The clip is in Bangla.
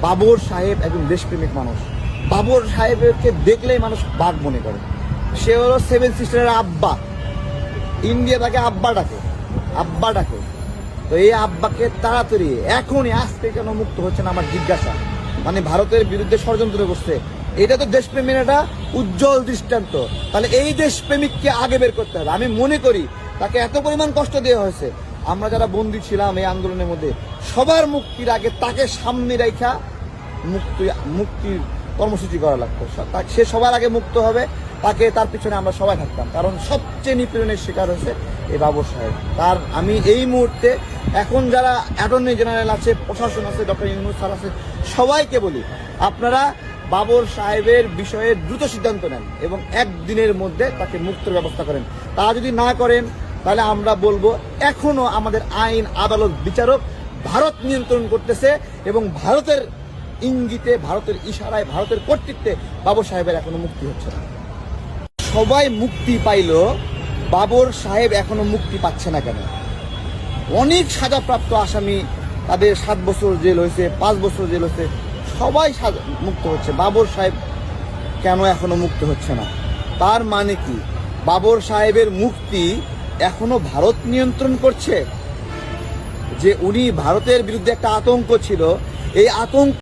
বাবর সাহেব একজন দেশপ্রেমিক মানুষ। বাবর সাহেবকে দেখলেই মানুষ বাঘ মনে করে। সে হলো সেভেন সিস্টারের আব্বা। ইন্ডিয়া তাকে আব্বা ডাকে। আব্বা ডাকে। তো এই আব্বাকে তাড়াতাড়ি, এখনই আজকে কেন মুক্ত হচ্ছে না আমার জিজ্ঞাসা। মানে ভারতের বিরুদ্ধে ষড়যন্ত্র করছে। এটা তো দেশপ্রেমের একটা উজ্জ্বল দৃষ্টান্ত। তাহলে এই দেশপ্রেমিককে আগে বের করতে হবে। আমি মনে করি তাকে এত পরিমাণ কষ্ট দেওয়া হয়েছে। আমরা যারা বন্দী ছিলাম এই আন্দোলনের মধ্যে, সবার মুক্তির আগে তাকে সামনে রেখা মুক্তি, মুক্তির কর্মসূচি করা লাগতো। সে সবার আগে মুক্ত হবে, তাকে তার পিছনে আমরা সবাই থাকতাম। কারণ সবচেয়ে নিপীড়নের শিকার হয়েছে এই বাবর সাহেব। তার আমি এই মুহূর্তে এখন যারা অ্যাটর্নি জেনারেল আছে, প্রশাসন আছে, ডক্টর ইউনুস স্যার আছে, সবাইকে বলি, আপনারা বাবর সাহেবের বিষয়ে দ্রুত সিদ্ধান্ত নেন এবং একদিনের মধ্যে তাকে মুক্তের ব্যবস্থা করেন। তা যদি না করেন তাহলে আমরা বলব, এখনও আমাদের আইন আদালত বিচারক ভারত নিয়ন্ত্রণ করতেছে এবং ভারতের ইঙ্গিতে, ভারতের ইশারায়, ভারতের কর্তৃত্বে বাবর সাহেবের এখনও মুক্তি হচ্ছে না। সবাই মুক্তি পাইল, বাবর সাহেব এখনও মুক্তি পাচ্ছে না কেন? অনেক সাজাপ্রাপ্ত আসামি তাদের সাত বছর জেল হয়েছে, পাঁচ বছর জেল হয়েছে, সবাই মুক্ত হচ্ছে। বাবর সাহেব কেন এখনও মুক্ত হচ্ছে না? তার মানে কি? বাবর সাহেবের মুক্তি এখনও ভারত নিয়ন্ত্রণ করছে? যে উনি ভারতের বিরুদ্ধে একটা আতঙ্ক ছিল এই আতঙ্ক